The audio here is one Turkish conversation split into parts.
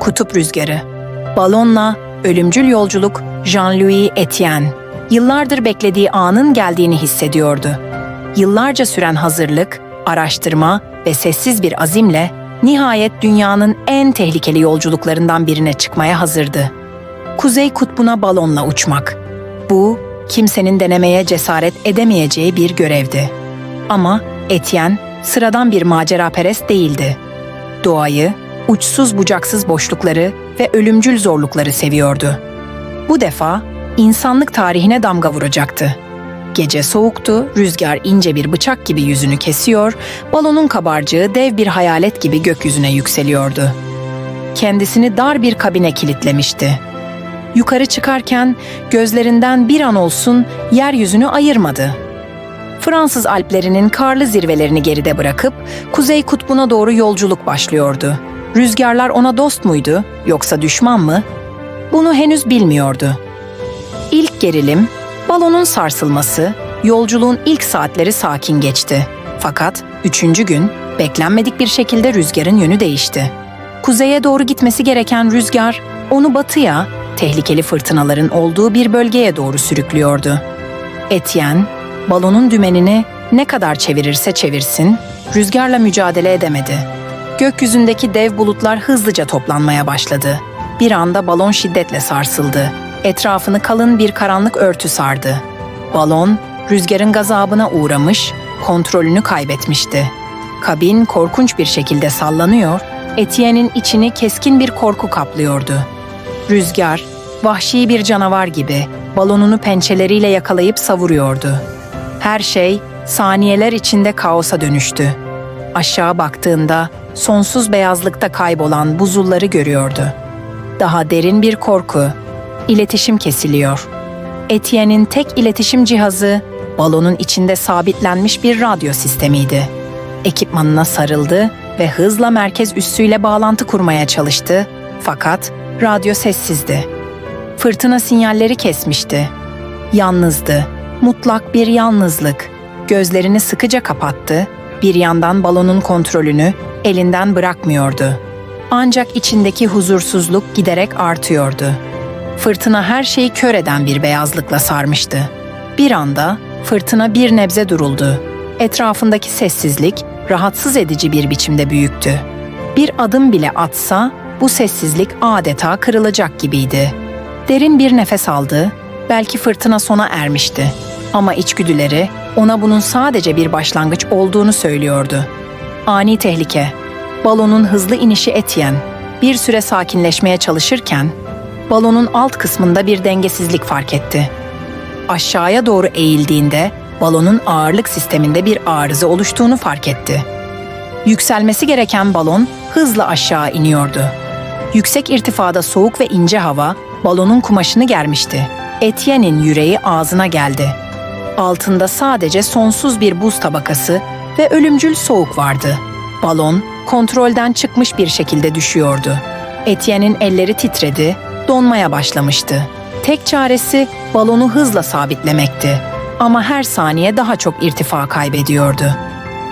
Kutup Rüzgarı Balonla Ölümcül Yolculuk Jean-Louis Etienne Yıllardır beklediği anın geldiğini hissediyordu. Yıllarca süren hazırlık, araştırma ve sessiz bir azimle nihayet dünyanın en tehlikeli yolculuklarından birine çıkmaya hazırdı. Kuzey kutbuna balonla uçmak. Bu, kimsenin denemeye cesaret edemeyeceği bir görevdi. Ama Etienne sıradan bir maceraperest değildi. Doğayı, uçsuz bucaksız boşlukları ve ölümcül zorlukları seviyordu. Bu defa insanlık tarihine damga vuracaktı. Gece soğuktu, rüzgar ince bir bıçak gibi yüzünü kesiyor, balonun kabarcığı dev bir hayalet gibi gökyüzüne yükseliyordu. Kendisini dar bir kabine kilitlemişti. Yukarı çıkarken gözlerinden bir an olsun yeryüzünü ayırmadı. Fransız Alplerinin karlı zirvelerini geride bırakıp Kuzey Kutbu'na doğru yolculuk başlıyordu. Rüzgarlar ona dost muydu yoksa düşman mı? Bunu henüz bilmiyordu. İlk gerilim, balonun sarsılması, yolculuğun ilk saatleri sakin geçti. Fakat üçüncü gün beklenmedik bir şekilde rüzgarın yönü değişti. Kuzeye doğru gitmesi gereken rüzgar onu batıya, tehlikeli fırtınaların olduğu bir bölgeye doğru sürüklüyordu. Etienne, balonun dümenini ne kadar çevirirse çevirsin, rüzgarla mücadele edemedi. Gökyüzündeki dev bulutlar hızlıca toplanmaya başladı. Bir anda balon şiddetle sarsıldı. Etrafını kalın bir karanlık örtü sardı. Balon, rüzgarın gazabına uğramış, kontrolünü kaybetmişti. Kabin korkunç bir şekilde sallanıyor, Etienne'in içini keskin bir korku kaplıyordu. Rüzgar, vahşi bir canavar gibi balonunu pençeleriyle yakalayıp savuruyordu. Her şey saniyeler içinde kaosa dönüştü. Aşağı baktığında sonsuz beyazlıkta kaybolan buzulları görüyordu. Daha derin bir korku. İletişim kesiliyor. Etienne'in tek iletişim cihazı balonun içinde sabitlenmiş bir radyo sistemiydi. Ekipmanına sarıldı ve hızla merkez üssüyle bağlantı kurmaya çalıştı fakat radyo sessizdi. Fırtına sinyalleri kesmişti. Yalnızdı. Mutlak bir yalnızlık. Gözlerini sıkıca kapattı. Bir yandan balonun kontrolünü elinden bırakmıyordu. Ancak içindeki huzursuzluk giderek artıyordu. Fırtına her şeyi kör eden bir beyazlıkla sarmıştı. Bir anda fırtına bir nebze duruldu. Etrafındaki sessizlik rahatsız edici bir biçimde büyüktü. Bir adım bile atsa bu sessizlik adeta kırılacak gibiydi. Derin bir nefes aldı. Belki fırtına sona ermişti. Ama içgüdüleri ona bunun sadece bir başlangıç olduğunu söylüyordu. Ani tehlike. Balonun hızlı inişi Etienne bir süre sakinleşmeye çalışırken balonun alt kısmında bir dengesizlik fark etti. Aşağıya doğru eğildiğinde balonun ağırlık sisteminde bir arıza oluştuğunu fark etti. Yükselmesi gereken balon hızla aşağı iniyordu. Yüksek irtifada soğuk ve ince hava balonun kumaşını germişti. Etienne'in yüreği ağzına geldi. Altında sadece sonsuz bir buz tabakası ve ölümcül soğuk vardı. Balon kontrolden çıkmış bir şekilde düşüyordu. Etienne'in elleri titredi, donmaya başlamıştı. Tek çaresi balonu hızla sabitlemekti. Ama her saniye daha çok irtifa kaybediyordu.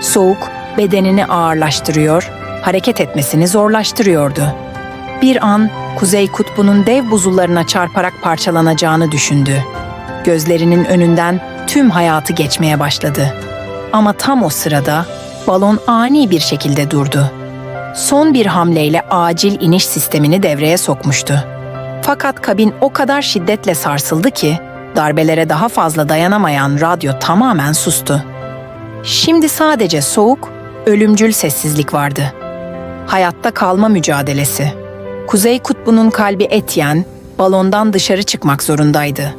Soğuk bedenini ağırlaştırıyor, hareket etmesini zorlaştırıyordu. Bir an Kuzey Kutbu'nun dev buzullarına çarparak parçalanacağını düşündü. Gözlerinin önünden tüm hayatı geçmeye başladı. Ama tam o sırada balon ani bir şekilde durdu. Son bir hamleyle acil iniş sistemini devreye sokmuştu. Fakat kabin o kadar şiddetle sarsıldı ki darbelere daha fazla dayanamayan radyo tamamen sustu. Şimdi sadece soğuk, ölümcül sessizlik vardı. Hayatta kalma mücadelesi. Kuzey Kutbu'nun kalbi Etienne, balondan dışarı çıkmak zorundaydı.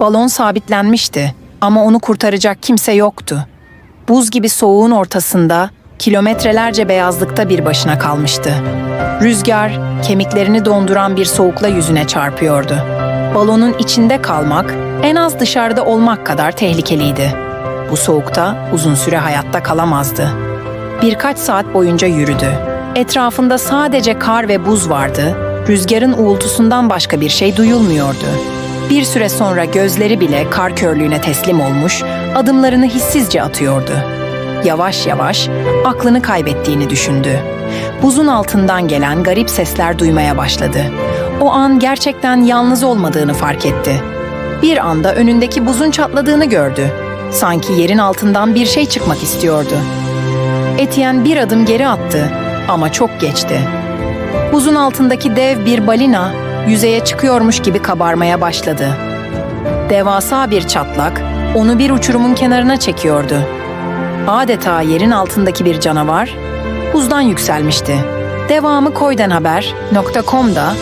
Balon sabitlenmişti ama onu kurtaracak kimse yoktu. Buz gibi soğuğun ortasında, kilometrelerce beyazlıkta bir başına kalmıştı. Rüzgar, kemiklerini donduran bir soğukla yüzüne çarpıyordu. Balonun içinde kalmak, en az dışarıda olmak kadar tehlikeliydi. Bu soğukta uzun süre hayatta kalamazdı. Birkaç saat boyunca yürüdü. Etrafında sadece kar ve buz vardı. Rüzgarın uğultusundan başka bir şey duyulmuyordu. Bir süre sonra gözleri bile kar körlüğüne teslim olmuş, adımlarını hissizce atıyordu. Yavaş yavaş aklını kaybettiğini düşündü. buzun altından gelen garip sesler duymaya başladı. O an gerçekten yalnız olmadığını fark etti. Bir anda önündeki buzun çatladığını gördü. Sanki yerin altından bir şey çıkmak istiyordu. Etienne bir adım geri attı ama çok geçti. Buzun altındaki dev bir balina yüzeye çıkıyormuş gibi kabarmaya başladı. Devasa bir çatlak onu bir uçurumun kenarına çekiyordu. Adeta yerin altındaki bir canavar buzdan yükselmişti. Devamı koydanhaber.com'da